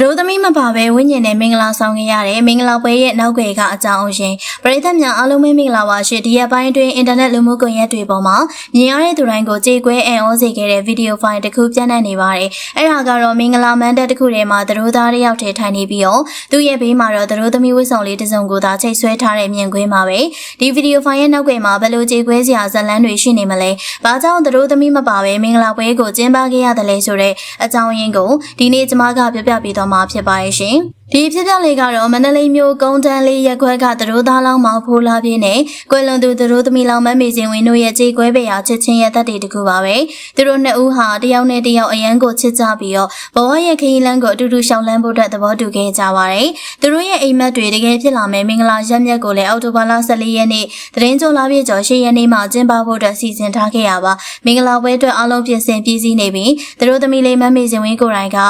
သူတို့သမီးမပါဘဲဝိညာဉ်နဲ့မင်္ဂလာဆောင်ခဲ့ရတယ်မင်္ဂလာပွဲရဲ့နောက်ွယ်ကအကြောင်းအရှင်ပရိသတ်များအားလုံးပဲမင်္ဂလာပါရှင်ဒီရက်ပိုင်းအတွင်းအင်တာနက်လူမှုကွန်ရက်တွေပေါ်မှာမြင်ရတဲ့သူတိုင်းကိုကြေကွဲအံ့ဩစေခဲ့တဲ့ဗီဒီယိုဖိုင်တစ်ခုပြန့်နှံ့နေပါတယ်အဲ့ဒါကတော့မင်္ဂလာမန်တက်တစ်ခုထဲမှာသူတို့သားတစ်ယောက်တည်းထိုင်နေပြီးတော့သူ့ရဲ့ဘေးမှာတော့သူတို့သမီးဝတ်ဆောင်လေးတစ်စုံကိုသာချိတ်ဆွဲထားတဲ့မြင်ကွင်းပါပဲဒီဗီဒီယိုဖိုင်ရဲ့နောက်ွယ်မှာဘယ်လိုကြေကွဲစရာဇာတ်လမ်းတွေရှိနေမလဲဘာကြောင့်သူတို့သမီးမပါဘဲမင်္ဂလာပွဲကိုကျင်းပခဲ့ရတယ်လဲဆိုတဲ့အကြောင်းရင်းကိုဒီနေ့ကျွန်မကပြပြပေးတော့မှာဖြစ်ပါရဲ့ရှင်။ဒီဖြစ်ပလေးကတော့မန္တလေးမြို့ကုန်းတန်းလေးရက်ခွဲကသတို့သားလောင်းမောင်ဖိုးလာပြင်းနဲ့ကွယ်လွန်သူသတို့သမီးလောင်မမေစင်ဝင်းတို့ရဲ့ကြေကွဲပေရာချစ်ချင်းရဲ့တက်တွေတကူပါပဲ။သူတို့နှစ်ဦးဟာတယောက်နဲ့တယောက်အရန်ကိုချစ်ကြပြီးတော့ဘဝရဲ့ခရီးလမ်းကိုအတူတူရှောင်လန်းဖို့အတွက်သဘောတူခဲ့ကြပါတယ်။သူတို့ရဲ့အိမ်မက်တွေတကယ်ဖြစ်လာမယ်မင်္ဂလာရက်မြတ်ကိုလည်းအောက်တိုဘာလ14ရက်နေ့သတင်းကြိုလာပြည့်ကျော်10ရက်နေ့မှာကျင်းပဖို့အတွက်စီစဉ်ထားခဲ့ရပါမင်္ဂလာပွဲအတွက်အားလုံးပြင်ဆင်ပြည်စည်းနေပြီးသူတို့သမီးလေးမမေစင်ဝင်းကိုယ်တိုင်က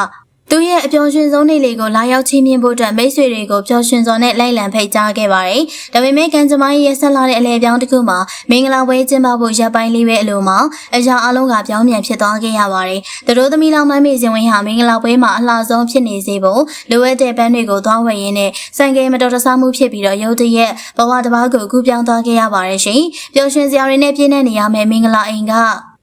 သူရဲ့အပျော်ရွှင်ဆုံးနေ့လေးကိုလာရောက်ချီးမြှင့်ဖို့အတွက်မိတ်ဆွေတွေကိုပျော်ရွှင်စွာနဲ့လိုက်လံဖိတ်ကြားခဲ့ပါတယ်။ဒါပေမဲ့ကံကြမ္မာရဲ့ဆက်လာတဲ့အလဲပြောင်းတစ်ခုမှာမင်္ဂလာပွဲကျင်းပဖို့ရပ်ပိုင်းလေးပဲအလိုမှာအရာအလုံးကပြောင်းပြန်ဖြစ်သွားခဲ့ရပါတယ်။သူတို့သမီးလောင်မမေစင်ဝင်းဟာမင်္ဂလာပွဲမှာအလှဆုံးဖြစ်နေစေဖို့လိုအပ်တဲ့ပန်းတွေကိုသွားဝယ်ရင်းနဲ့စံကဲမတော်တဆမှုဖြစ်ပြီးတော့ရုတ်တရက်ဘဝတစ်ပါးကိုကူးပြောင်းသွားခဲ့ရပါတယ်ရှင်။ပျော်ရွှင်စရာတွေနဲ့ပြည့်နေနေရမယ်မင်္ဂလာအိမ်က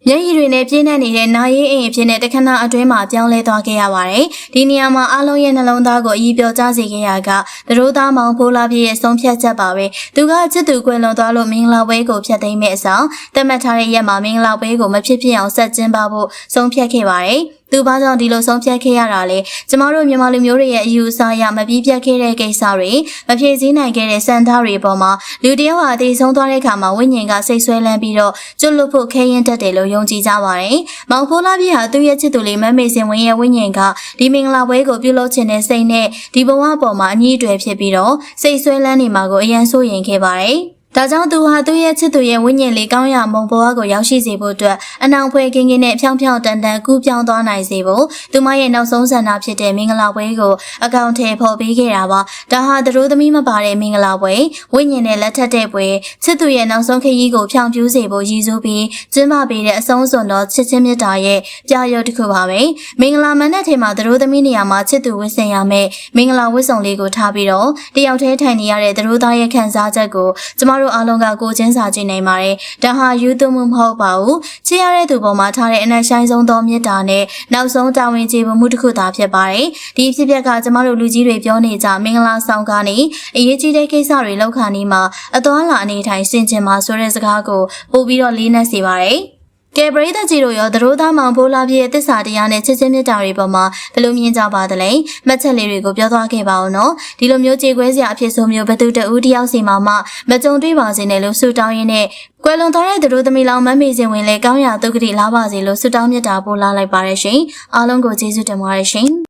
မျက်ရည်တွေနဲ့ပြည့်နှက်နေတဲ့နာရီအိမ်အဖြစ်နဲ့တခဏအတွင်းမှာပြောင်းလဲသွားခဲ့ရပါတယ်။ဒီနေရာမှာအလုံးရဲ့နှလုံးသားကိုအည်ပြောကြစေခဲ့ရကသတို့သားမောင်ဖိုးလာပြည့်ရဲ့ဆုံးဖြတ်ချက်ပါပဲ။သူကချစ်သူကွယ်လွန်သွားလို့မင်္ဂလာပွဲကိုဖျက်သိမ်းမဲ့အဆောင်တတ်မှတ်ထားတဲ့ရက်မှာမင်္ဂလာပွဲကိုမဖြစ်ဖြစ်အောင်ဆက်ကျင်းပဖို့ဆုံးဖြတ်ခဲ့ပါတယ်။သူဘာကြောင့်ဒီလိုဆုံးဖြတ်ခဲ့ရတာလဲကျမတို့မြန်မာလူမျိုးတွေရဲ့အယူအဆအရမပြီးပြတ်ခဲ့တဲ့ကိစ္စတွေမဖြည့်ဆည်းနိုင်ခဲ့တဲ့စံသားတွေပေါ်မှာလူတယောက်ဟာတည်ဆုံးသွားတဲ့အခါမှာဝိညာဉ်ကစိတ်ဆွဲလန်းပြီးတော့ကျွတ်လွတ်ဖို့ခဲရင်တက်တယ်လို့ယုံကြည်ကြပါတယ်။မောင်ဖိုးလာပြည့်ဟာသူ့ရဲ့ချစ်သူလေးမမေစင်ဝင်းရဲ့ဝိညာဉ်ကဒီမင်္ဂလာပွဲကိုပြုလုပ်ခြင်းနဲ့စိတ်နဲ့ဒီဘဝပေါ်မှာအညီအတွေ့ဖြစ်ပြီးတော့စိတ်ဆွဲလန်းနေမှာကိုအရန်စိုးရင်ခဲ့ပါတယ်။ ဒါကြောင့်သူဟာသူ့ရဲ့ချစ်သူရဲ့ဝိညာဉ်လေးကောင်းရမုံဘဝကိုရောက်ရှိစေဖို့အတွက်အနောင်ဖွဲကင်းကင်းနဲ့ဖြောင်းဖြောင်းတန်တန်ကူးပြောင်းသွားနိုင်စေဖို့သူမရဲ့နောက်ဆုံးဆန္ဒဖြစ်တဲ့မင်္ဂလာပွဲကိုအကောင့်ထဲပေါ်ပေးခဲ့တာပါဒါဟာသူတို့သမီးမပါတဲ့မင်္ဂလာပွဲဝိညာဉ်နဲ့လက်ထပ်တဲ့ပွဲချစ်သူရဲ့နောက်ဆုံးခရီးကိုဖြောင်းပြူးစေဖို့ရည်စူးပြီးကျင်းပပေးတဲ့အဆုံးစွန်သောချစ်ချင်းမြတ်တာရဲ့ပြရုပ်တစ်ခုပါပဲမင်္ဂလာမန်တဲ့ထဲမှာသူတို့သမီးနေရာမှာချစ်သူဝစ်ဆင်ရမယ်မင်္ဂလာဝတ်ဆောင်လေးကိုထားပြီးတော့တယောက်တည်းထိုင်နေရတဲ့သူတို့သားရဲ့ခံစားချက်ကိုကျမတို့အားလုံးကကိုချင်းစာကြည့်နိုင်ပါတယ်။ဒါဟာယူသွမှုမဟုတ်ပါဘူး။ချစ်ရတဲ့သူပေါ်မှာထားတဲ့အနက်ရှိုင်းဆုံးသောမေတ္တာနဲ့နောက်ဆုံးတာဝန်ကျေမှုတစ်ခုသာဖြစ်ပါတယ်။ဒီဖြစ်ပျက်ကကျမတို့လူကြီးတွေပြောနေကြမင်္ဂလာဆောင်ကနေအရေးကြီးတဲ့ကိစ္စတွေလောက်ခါနေမှာအသွားလာအနေထိုင်ဆင်ခြင်မှာဆိုတဲ့စကားကိုပို့ပြီးတော့လေးနက်စေပါတယ်။ ကဲပရိသတ်ကြီးတို့ရောသတို့သားမောင်ဖိုးလာပြည့်ရဲ့တစ္ဆာတရားနဲ့ချစ်ချင်းမြတ်တာတွေပေါ်မှာဘယ်လိုမြင်ကြပါသလဲမှတ်ချက်လေးတွေကိုပြောသွားခဲ့ပါအောင်နော်ဒီလိုမျိုးကြေကွဲစရာအဖြစ်ဆိုမျိုးဘသူတဦးတယောက်စီမှာမှမကြုံတွေ့ပါစေနဲ့လို့ဆုတောင်းရင်းနဲ့ကွယ်လွန်သွားတဲ့သတို့သမီးလောင်မမေစင်ဝင်လဲကောင်းရာဒုက္ခတိလာပါစေလို့ဆုတောင်းမြတ်တာပို့လာလိုက်ပါရရှင်အားလုံးကိုကျေးဇူးတင်ပါတယ်ရှင်